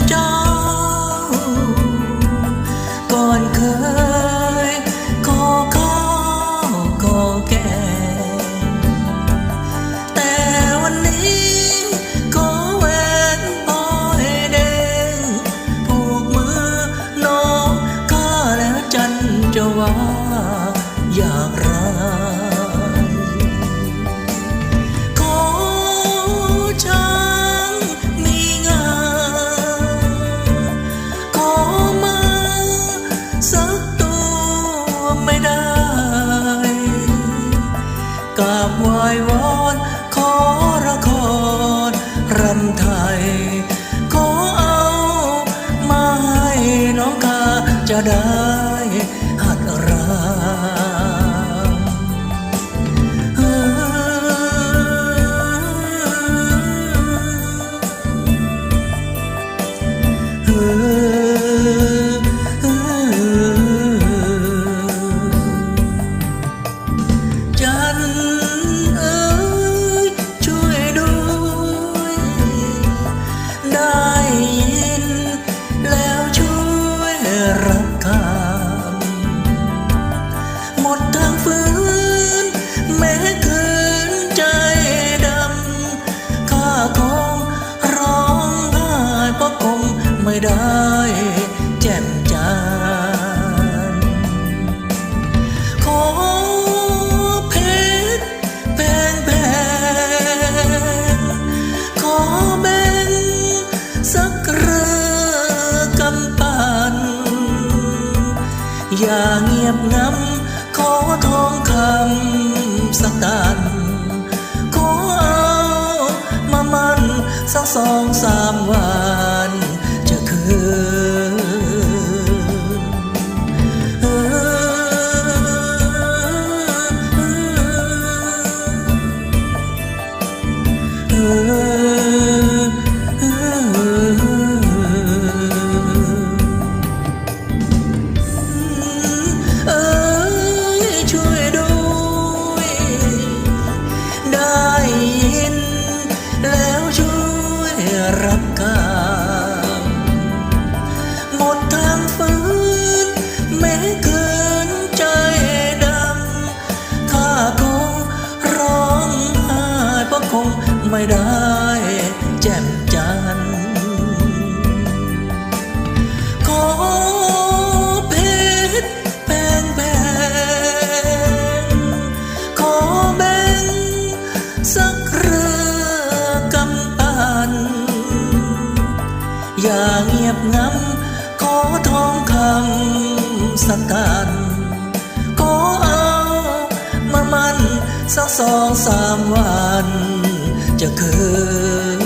and. ยวอนขอละครรำไทย ขอเอามาให้น้องกาจะได้ ไม่ได้แจ่มจันขอเพชรแพงแพงขอแบ่งสักเรือกำปันอย่าเงียบง้ำขอทองคำสักตันขอเอามามันสักสองสามวัน แจ่มจันทร์ขอเพชรแพงแพงขอแบ่งสักเรือกำปันอย่าเงียบงำขอทองคำสักตันขอเอามามันสักสองสามวัน จะคืน